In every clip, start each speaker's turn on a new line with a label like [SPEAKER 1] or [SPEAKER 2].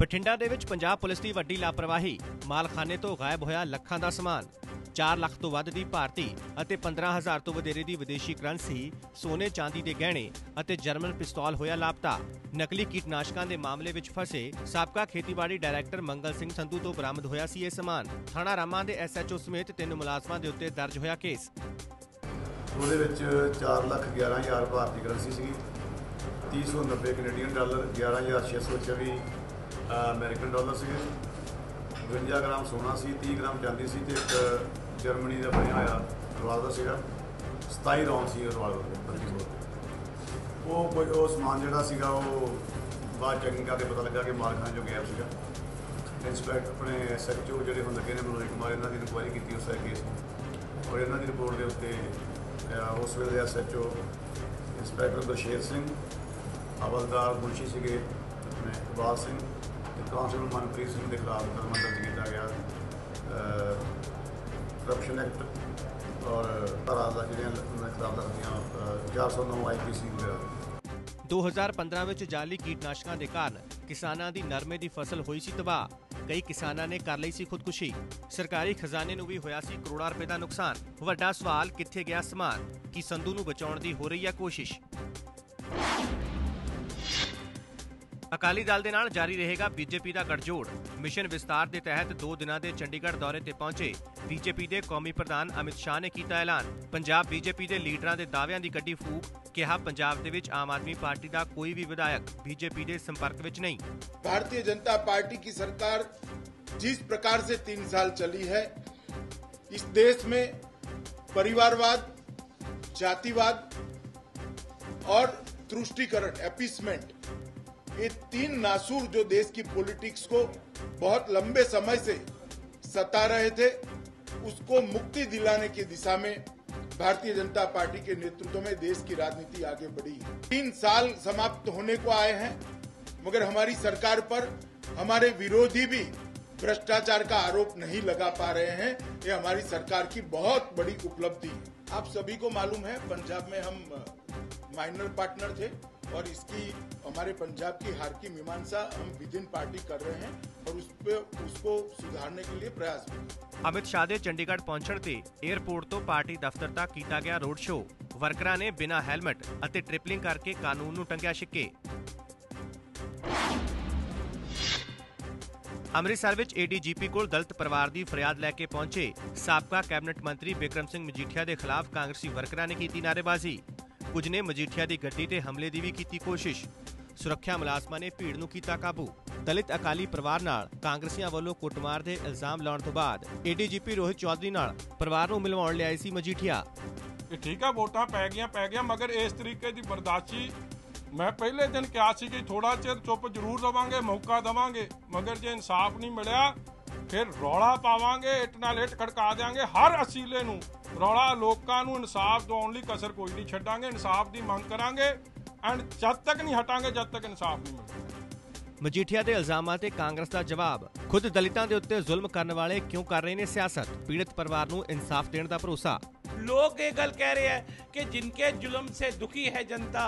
[SPEAKER 1] ਬਠਿੰਡਾ ਦੇ ਵਿੱਚ ਪੰਜਾਬ ਪੁਲਿਸ ਦੀ ਵੱਡੀ ਲਾਪਰਵਾਹੀ। ਮਾਲਖਾਨੇ ਤੋਂ ਗਾਇਬ ਹੋਇਆ ਲੱਖਾਂ ਦਾ ਸਮਾਨ। 4 ਲੱਖ ਤੋਂ ਵੱਧ ਦੀ ਭਾਰਤੀ ਅਤੇ 15000 ਤੋਂ ਵਧੇਰੇ ਦੀ ਵਿਦੇਸ਼ੀ ਕਰੰਸੀ, ਸੋਨੇ ਚਾਂਦੀ ਦੇ ਗਹਿਣੇ ਅਤੇ ਜਰਮਨ ਪਿਸਤੌਲ ਹੋਇਆ ਲਾਪਤਾ। ਨਕਲੀ ਕੀਟਨਾਸ਼ਕਾਂ ਦੇ ਮਾਮਲੇ ਵਿੱਚ ਫਸੇ ਸਾਬਕਾ ਖੇਤੀਬਾੜੀ ਡਾਇਰੈਕਟਰ ਮੰਗਲ ਸਿੰਘ ਸੰਧੂ ਤੋਂ ਬਰਾਮਦ ਹੋਇਆ ਸੀ ਇਹ ਸਮਾਨ। ਥਾਣਾ ਰਾਮਾ ਦੇ ਐਸਐਚਓ ਸਮੇਤ ਤਿੰਨ ਮੁਲਾਜ਼ਮਾਂ ਦੇ ਉੱਤੇ ਦਰਜ ਹੋਇਆ ਕੇਸ।
[SPEAKER 2] ਉਹਦੇ ਵਿੱਚ 4 ਲੱਖ 11000 ਭਾਰਤੀ ਕਰੰਸੀ ਸੀਗੀ 390 ਕੈਨੇਡੀਅਨ ਡਾਲਰ 11624 ਅਮਰੀਕਨ ਡਾਲਰ ਸੀਗੇ। 52 ਗ੍ਰਾਮ ਸੋਨਾ ਸੀ 30 ਗ੍ਰਾਮ ਚਾਂਦੀ ਸੀ ਤੇ ਇੱਕ ਜਰਮਨੀ ਦਾ ਬਣਿਆ ਹੋਇਆ ਰਿਵਾਲਵਰ ਸੀਗਾ। 27 ਰੌਂਡ ਸੀ ਰਿਵਾਲਵਰ ਦੇ ਉਹ ਕੋਈ ਉਹ ਸਮਾਨ ਜਿਹੜਾ ਸੀਗਾ ਉਹ ਬਾਅਦ ਚੈਕਿੰਗ ਕਰਕੇ ਪਤਾ ਲੱਗਾ ਕਿ ਮਾਲਖਾਨੇ ਚੋਂ ਗਿਆ ਸੀਗਾ। ਇੰਸਪੈਕਟਰ ਆਪਣੇ ਐਸਐਚਓ ਜਿਹੜੇ ਹੁਣ ਲੱਗੇ ਨੇ, ਮਨੋਜ ਕੁਮਾਰ, ਇਹਨਾਂ ਦੀ ਇਨਕੁਆਇਰੀ ਕੀਤੀ ਉਸ ਕੇਸ ਔਰ ਇਹਨਾਂ ਦੀ ਰਿਪੋਰਟ ਦੇ ਉੱਤੇ ਉਸ ਵੇਲੇ ਐਸਐਚਓ ਇੰਸਪੈਕਟਰ ਬਸ਼ੀਰ ਸਿੰਘ, ਹਵਲਦਾਰ ਮੁਨਸ਼ੀ ਸੀਗੇ, ਆਪਣੇ ਇਕਬਾਲ ਸਿੰਘ। ਕਾਂਸਟੇਬਲ ਮਨਪ੍ਰੀਤ ਸਿੰਘ ਦੇ ਖਿਲਾਫ ਮੁਕੱਦਮਾ ਦਰਜ ਕੀਤਾ ਗਿਆ। ਕਰਪਸ਼ਨ ਐਕਟ ਔਰ ਧਾਰਾ ਦਾ ਜਿਹੜੀਆਂ ਖਿਲਾਫ ਲੱਗਦੀਆਂ 409 ਆਈਪੀਸੀ ਵਗੈਰਾ
[SPEAKER 1] 2015 ਵਿੱਚ ਜਾਲੀ ਕੀਟਨਾਸ਼ਕਾਂ ਦੇ ਕਾਰਨ ਕਿਸਾਨਾਂ ਦੀ ਨਰਮੇ ਦੀ ਫਸਲ ਹੋਈ ਸੀ ਤਬਾਹ। ਕਈ ਕਿਸਾਨਾਂ ਨੇ ਕਰ ਲਈ ਸੀ ਖੁਦਕੁਸ਼ੀ। ਸਰਕਾਰੀ ਖਜ਼ਾਨੇ ਨੂੰ ਵੀ ਹੋਇਆ ਸੀ ਕਰੋੜਾਂ ਰੁਪਏ ਦਾ ਨੁਕਸਾਨ। ਵੱਡਾ ਸਵਾਲ, ਕਿੱਥੇ ਗਿਆ ਸਮਾਨ? ਕੀ ਸੰਧੂ ਨੂੰ ਬਚਾਉਣ ਦੀ ਹੋ ਰਹੀ ਹੈ ਕੋਸ਼ਿਸ਼? ਅਕਾਲੀ ਦਲ ਦੇ ਨਾਲ ਜਾਰੀ ਰਹੇਗਾ ਬੀਜੇਪੀ ਦਾ ਗੱਠਜੋੜ ਮਿਸ਼ਨ ਵਿਸਤਾਰ ਦੇ ਤਹਿਤ 2 ਦਿਨਾਂ ਦੇ ਚੰਡੀਗੜ੍ਹ ਦੌਰੇ ਤੇ ਪਹੁੰਚੇ ਬੀਜੇਪੀ ਦੇ ਕੌਮੀ ਪ੍ਰਧਾਨ ਅਮਿਤ ਸ਼ਾਹ ਨੇ ਕੀਤਾ ਐਲਾਨ ਪੰਜਾਬ ਬੀਜੇਪੀ ਦੇ ਲੀਡਰਾਂ ਦੇ ਦਾਅਵਿਆਂ ਦੀ ਕੱਢੀ ਫੂਕ ਕਿਹਾ ਪੰਜਾਬ ਦੇ ਵਿੱਚ ਆਮ ਆਦਮੀ ਪਾਰਟੀ ਦਾ ਕੋਈ ਵੀ ਵਿਧਾਇਕ ਬੀਜੇਪੀ ਦੇ ਸੰਪਰਕ ਵਿੱਚ ਨਹੀਂ
[SPEAKER 3] भारतीय जनता पार्टी की सरकार जिस प्रकार से तीन साल चली है इस देश में परिवारवाद जातिवाद और तुष्टिकरण एपिसमेंट ये तीन नासूर जो देश की पॉलिटिक्स को बहुत लंबे समय से सता रहे थे, उसको मुक्ति दिलाने की दिशा में भारतीय जनता पार्टी के नेतृत्व में देश की राजनीति आगे बढ़ी है। तीन साल समाप्त होने को आए हैं, मगर हमारी सरकार पर हमारे विरोधी भी भ्रष्टाचार का आरोप नहीं लगा पा रहे हैं। ये हमारी सरकार की बहुत बड़ी उपलब्धि है। आप सभी को मालूम है, पंजाब में हम माइनर पार्टनर थे और इसकी, हमारे पंजाब की हार की मीमांसा हम विद पार्टी कर रहे हैं और उस पर उसको ਸੁਧਾਰਨ के लिए प्रयास
[SPEAKER 1] ਅਮਿਤ ਸ਼ਾਹ ਦੇ ਚੰਡੀਗੜ੍ਹ ਪਹੁੰਚਣ ਤੇ 에ਅਰਪੋਰਟ ਤੋਂ ਪਾਰਟੀ ਦਫ਼ਤਰ ਤੱਕ ਕੀਤਾ ਗਿਆ ਰੋਡ ਸ਼ੋਅ ਵਰਕਰਾਂ ਨੇ ਬਿਨਾਂ ਹੈਲਮਟ ਅਤੇ ਟ੍ਰਿਪਲਿੰਗ ਕਰਕੇ ਕਾਨੂੰਨ ਨੂੰ ਟੰਗਿਆ ਛਿੱਕੇ ਅੰਮ੍ਰਿਤਸਰ ਵਿੱਚ ਏਡੀਜੀਪੀ ਕੋਲ ਦਲਿਤ ਪਰਿਵਾਰ ਦੀ ਫਰਿਆਦ ਲੈ ਕੇ ਪਹੁੰਚੇ ਸਾਬਕਾ ਕੈਬਨਿਟ ਮੰਤਰੀ ਬਿਕਰਮ ਸਿੰਘ ਮਜੀਠੀਆ ਦੇ ਖਿਲਾਫ ਕਾਂਗਰਸੀ ਵਰਕਰਾਂ ਨੇ ਕੀਤੀ ਨਾਰੇਬਾਜ਼ੀ ਕੁਝ ਨੇ ਮਜੀਠੀਆ ਦੀ ਗੱਡੀ ਤੇ ਹਮਲੇ ਦੀ ਵੀ ਕੀਤੀ ਕੋਸ਼ਿਸ਼। ਸੁਰੱਖਿਆ ਮੁਲਾਜ਼ਮਾਂ ਨੇ ਭੀੜ ਨੂੰ ਕੀਤਾ ਕਾਬੂ। ਦਲਿਤ ਅਕਾਲੀ ਪਰਿਵਾਰ ਨਾਲ ਕਾਂਗਰਸੀਆਂ ਵੱਲੋਂ ਕੁੱਟਮਾਰ ਦੇ ਇਲਜ਼ਾਮ ਲਾਉਣ ਤੋਂ ਬਾਅਦ ਏਡੀਜੀਪੀ ਰੋਹਿਤ ਚੌਧਰੀ ਨਾਲ ਪਰਿਵਾਰ ਨੂੰ ਮਿਲਵਾਉਣ ਲਿਆਈ ਸੀ ਮਜੀਠੀਆ।
[SPEAKER 4] ਕਿ ਠੀਕ ਆ, ਵੋਟਾਂ ਪੈ ਗਈਆਂ ਪੈ ਗਈਆਂ, ਮਗਰ ਇਸ ਤਰੀਕੇ ਦੀ ਬਰਦਾਸ਼ਤੀ ਮੈਂ ਪਹਿਲੇ ਦਿਨ ਕਿਹਾ ਸੀ ਕਿ ਥੋੜਾ ਚਿਰ ਚੁੱਪ ਜ਼ਰੂਰ ਰਵਾਂਗੇ, ਮੌਕਾ ਦਵਾਂਗੇ, ਮਗਰ ਜੇ ਇਨਸਾਫ ਨਹੀਂ ਮਿਲਿਆ ਫਿਰ ਰੌਲਾ ਪਾਵਾਂਗੇ ਇੱਟ ਨਾਲ ਇੱਟ ਖੜਕਾ ਦੇਾਂਗੇ ਹਰ ਅਸੀਲੇ ਨੂੰ ਰੌਲਾ ਲੋਕਾਂ ਨੂੰ ਇਨਸਾਫ ਦਿਵਾਉਣ ਲਈ ਕਸਰ ਕੋਈ ਨਹੀਂ ਛੱਡਾਂਗੇ ਇਨਸਾਫ ਦੀ ਮੰਗ ਕਰਾਂਗੇ ਐਂਡ ਜਦ ਤੱਕ ਨਹੀਂ ਹਟਾਂਗੇ ਜਦ ਤੱਕ ਇਨਸਾਫ ਨਹੀਂ ਮਿਲਦਾ
[SPEAKER 1] ਮਜੀਠੀਆ ਦੇ ਇਲਜ਼ਾਮਾਂ ਤੇ ਕਾਂਗਰਸ ਦਾ ਜਵਾਬ ਖੁਦ ਦਲਿਤਾਂ ਦੇ ਉੱਤੇ ਜ਼ੁਲਮ ਕਰਨ ਵਾਲੇ ਕਿਉਂ ਕਰ ਰਹੇ ਨੇ ਸਿਆਸਤ ਪੀੜਤ ਪਰਿਵਾਰ ਨੂੰ ਇਨਸਾਫ ਦੇਣ ਦਾ ਭਰੋਸਾ
[SPEAKER 5] लोग ये गल कह रहे हैं कि जिनके जुल्म से दुखी है जनता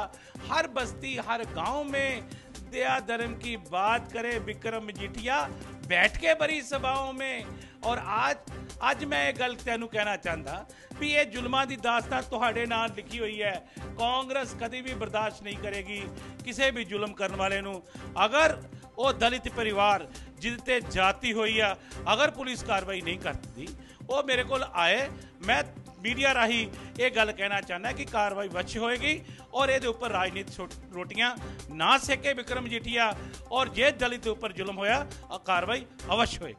[SPEAKER 5] हर बस्ती हर गांव में दया धर्म की बात करे विक्रम मजीठिया ਬੈਠ ਕੇ ਬਰੀ ਸਭਾਵਾਂ ਮੇ ਔਰ ਅੱਜ ਅੱਜ ਮੈਂ ਇਹ ਗੱਲ ਤੈਨੂੰ ਕਹਿਣਾ ਚਾਹੁੰਦਾ ਵੀ ਇਹ ਜ਼ੁਲਮਾਂ ਦੀ ਦਾਸਤਾਨ ਤੁਹਾਡੇ ਨਾਲ ਲਿਖੀ ਹੋਈ ਹੈ ਕਾਂਗਰਸ ਕਦੀ ਵੀ ਬਰਦਾਸ਼ਤ ਨਹੀਂ ਕਰੇਗੀ ਕਿਸੇ ਵੀ ਜ਼ੁਲਮ ਕਰਨ ਵਾਲੇ ਨੂੰ ਅਗਰ ਉਹ ਦਲਿਤ ਪਰਿਵਾਰ ਜਿਹਦੇ ਤੇ ਜਾਤੀ ਹੋਈ ਆ ਅਗਰ ਪੁਲਿਸ ਕਾਰਵਾਈ ਨਹੀਂ ਕਰਦੀ ਉਹ ਮੇਰੇ ਕੋਲ ਆਏ ਮੈਂ ਮੀਡੀਆ ਰਾਹੀਂ ਇਹ ਗੱਲ ਕਹਿਣਾ ਚਾਹੁੰਦਾ ਕਿ ਕਾਰਵਾਈ ਵੱਛ ਹੋਏਗੀ ਔਰ ਇਹਦੇ ਉੱਪਰ ਰਾਜਨੀਤਿਕ ਰੋਟੀਆਂ ਨਾ ਸੇਕੇ ਵਿਕਰਮ ਜੀਠੀਆ ਔਰ ਜੇ ਦਲਿਤ ਦੇ ਉੱਪਰ ਜ਼ੁਲਮ ਹੋਇਆ ਆ ਕਾਰਵਾਈ ਅਵਸ਼ ਹੋਏਗੀ।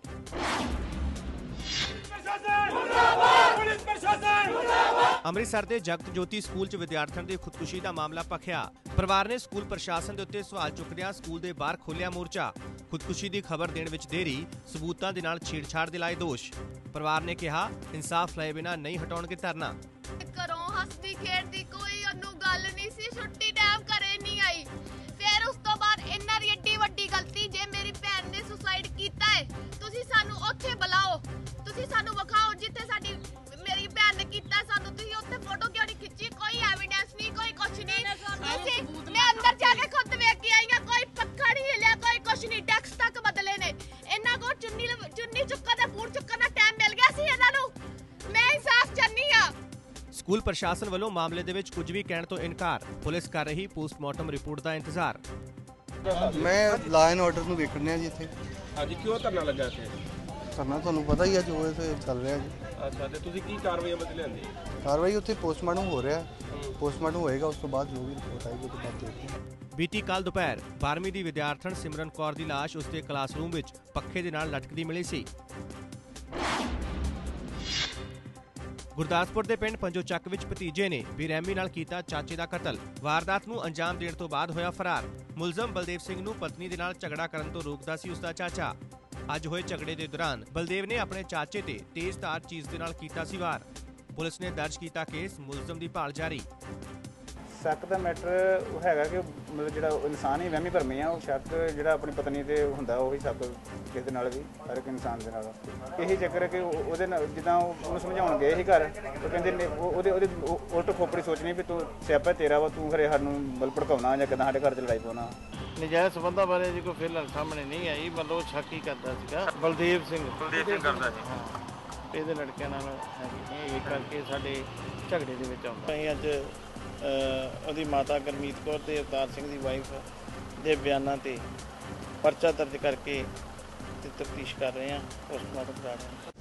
[SPEAKER 1] ਅੰਮ੍ਰਿਤਸਰ ਦੇ ਜਗਤ ਜੋਤੀ ਸਕੂਲ 'ਚ ਵਿਦਿਆਰਥਣ ਦੀ ਖੁਦਕੁਸ਼ੀ ਦਾ ਮਾਮਲਾ ਭਖਿਆ। ਪਰਿਵਾਰ ਨੇ ਸਕੂਲ ਪ੍ਰਸ਼ਾਸਨ ਦੇ ਉੱਤੇ ਸਵਾਲ ਚੁੱਕਦਿਆਂ ਸਕੂਲ ਦੇ ਬਾਹਰ ਖੋਲ੍ਹਿਆ ਮੋਰਚਾ। ਖੁਦਕੁਸ਼ੀ ਦੀ ਖਬਰ ਦੇਣ ਵਿੱਚ ਦੇਰੀ, ਸਬੂਤਾਂ ਦੇ ਨਾਲ ਛੇੜਛਾੜ ਦੇ ਲਾਏ ਦੋਸ਼। ਪਰਿਵਾਰ ਨੇ ਕਿਹਾ, ਇਨਸਾਫ ਲਏ ਬਿਨਾਂ ਨਹੀਂ ਹਟਾਉਣਗੇ ਧਰਨਾ।
[SPEAKER 6] ਘਰੋਂ ਹੱਸਦੀ ਖੇਡਦੀ ਕੋਈ ਉਹਨੂੰ ਗੱਲ ਨਹੀਂ ਸੀ ਛੁੱਟੀ।
[SPEAKER 1] ਸਕੂਲ ਪ੍ਰਸ਼ਾਸਨ ਵੱਲੋਂ ਮਾਮਲੇ ਦੇ ਵਿੱਚ ਕੁਝ ਵੀ ਕਹਿਣ ਤੋਂ ਇਨਕਾਰ। ਪੁਲਿਸ ਕਰ ਰਹੀ ਪੋਸਟਮਾਰਟਮ ਰਿਪੋਰਟ ਦਾ ਇੰਤਜ਼ਾਰ।
[SPEAKER 7] ਮੈਂ ਲਾਅ ਐਂਡ ਆਰਡਰ ਨੂੰ ਵੇਖਣ ਰਿਹਾ ਜੀ ਇੱਥੇ।
[SPEAKER 8] ਹਾਂਜੀ ਕਿਉਂ ਧਰਨਾ ਲੱਗਾ ਇੱਥੇ?
[SPEAKER 7] ਕਰਨਾ ਤੁਹਾਨੂੰ ਪਤਾ ਹੀ ਆ ਜੋ ਇਹ ਚੱਲ ਰਿਹਾ ਜੀ।
[SPEAKER 8] ਅੱਛਾ ਤੇ ਤੁਸੀਂ ਕੀ ਕਾਰਵਾਈ ਅਮਲ ਲਿਆਂਦੀ?
[SPEAKER 7] ਕਾਰਵਾਈ ਉੱਥੇ ਪੋਸਟਮਾਰਟਮ ਹੋ ਰਿਹਾ। ਪੋਸਟਮਾਰਟਮ ਹੋਏਗਾ ਉਸ ਤੋਂ ਬਾਅਦ ਜੋ ਵੀ ਰਿਪੋਰਟ ਆਏਗੀ ਉਹ ਤੋਂ ਬਾਅਦ ਦੇਖਦੇ ਹਾਂ।
[SPEAKER 1] ਬੀਤੀ ਕੱਲ ਦੁਪਹਿਰ 12ਵੀਂ ਦੀ ਵਿਦਿਆਰਥਣ ਸਿਮਰਨ ਕੌਰ ਦੀ ਲਾਸ਼ ਉਸਦੇ ਕਲਾਸਰੂਮ ਵਿੱਚ ਪੱਖੇ ਦੇ ਨਾਲ ਲਟਕਦੀ ਮਿਲੀ ਸੀ। ਗੁਰਦਾਸਪੁਰ ਦੇ ਪਿੰਡ ਪੰਜੋ ਚੱਕ ਵਿੱਚ ਭਤੀਜੇ ਨੇ ਬੇਰਹਿਮੀ ਨਾਲ ਕੀਤਾ ਚਾਚੇ ਦਾ ਕਤਲ। ਵਾਰਦਾਤ ਨੂੰ ਅੰਜਾਮ ਦੇਣ ਤੋਂ ਬਾਅਦ ਹੋਇਆ ਫਰਾਰ। ਮੁਲਜ਼ਮ ਬਲਦੇਵ ਸਿੰਘ ਨੂੰ ਪਤਨੀ ਦੇ ਨਾਲ ਝਗੜਾ ਕਰਨ ਤੋਂ ਰੋਕਦਾ ਸੀ ਉਸਦਾ ਚਾਚਾ। ਅੱਜ ਹੋਏ ਝਗੜੇ ਦੇ ਦੌਰਾਨ ਬਲਦੇਵ ਨੇ ਆਪਣੇ ਚਾਚੇ ਤੇ ਤੇਜ਼ਧਾਰ ਚੀਜ਼ ਦੇ ਨਾਲ ਕੀਤਾ ਸੀ ਵਾਰ। ਪੁਲਿਸ ਨੇ ਦਰਜ ਕੀਤਾ ਕੇਸ ਮੁਲਜ਼ਮ ਦੀ ਭਾਲ ਜਾਰੀ।
[SPEAKER 9] ਸ਼ੱਕ ਦਾ ਮੈਟਰ ਉਹ ਹੈਗਾ ਕਿ ਮਤਲਬ ਜਿਹੜਾ ਉਹ ਇਨਸਾਨ ਹੀ ਵਹਿਮੀ ਭਰਮੀ ਆ ਉਹ ਸ਼ੱਕ ਜਿਹੜਾ ਆਪਣੀ ਪਤਨੀ ਤੇ ਹੁੰਦਾ ਉਹ ਸ਼ੱਕ ਕਿਸੇ ਦੇ ਨਾਲ ਵੀ ਹਰ ਇੱਕ ਇਨਸਾਨ ਦੇ ਨਾਲ। ਇਹੀ ਚੱਕਰ ਹੈ ਕਿ ਉਹ- ਉਹਦੇ ਨਾਲ ਜਿੱਦਾਂ ਉਹ ਉਹਨੂੰ ਸਮਝਾਉਣ ਗਏ ਸੀ ਘਰ ਉਹ ਕਹਿੰਦੇ ਨੇ ਉਹ- ਉਹਦੇ ਉਹਦੇ ਉਹ- ਉਲਟ ਖੋਪੜੀ ਸੋਚਣੀ ਵੀ ਤੂੰ ਸਿਆਪਾ ਤੇਰਾ ਵਾ ਤੂੰ ਖਰੇ ਸਾਨੂੰ ਬਲ ਭੜਕਾਉਣਾ ਜਾਂ ਕਿਦਾਂ ਸਾਡੇ ਘਰ 'ਚ ਲੜਾਈ ਪਾਉਣਾ।
[SPEAKER 10] ਨਜਾਇਜ਼ ਸੰਬੰਧਾਂ ਬਾਰੇ ਜੀ ਕੋਈ ਫਿਲਹਾਲ ਸਾਹਮਣੇ ਨਹੀਂ ਆਈ ਮਤਲਬ ਉਹ ਸ਼ੱਕ ਹੀ ਕਰਦਾ ਸੀਗਾ। ਬਲਦੇਵ ਸਿੰਘ। ਬਲਦੇਵ ਸਿੰਘ ਕਰਦਾ ਸੀ। ਹਾਂ। ਇਹਦੇ ਲੜਕਿਆਂ ਨਾਲ ਹੈਗੀ ਨੇ ਇਹ ਕਰਕੇ ਸਾਡੇ ਝਗੜੇ ਦੇ ਵਿੱਚ ਆਉਂਦਾ। ਅਸੀਂ ਅੱਜ ਉਹਦੀ ਮਾਤਾ ਗਰਮੀਤ ਕੌਰ ਤੇ ਅਵਤਾਰ ਸਿੰਘ ਦੀ ਵਾਈਫ ਦੇ ਬਿਆਨਾਂ ਤੇ ਪਰਚਾ ਦਰਜ ਕਰਕੇ ਤੇ ਤਫਤੀਸ਼ ਕਰ ਰਹੇ ਹਾਂ ਪੋਸਟਮਾਰਟਮ ਕਰਾ ਰਹੇ ਹਾਂ।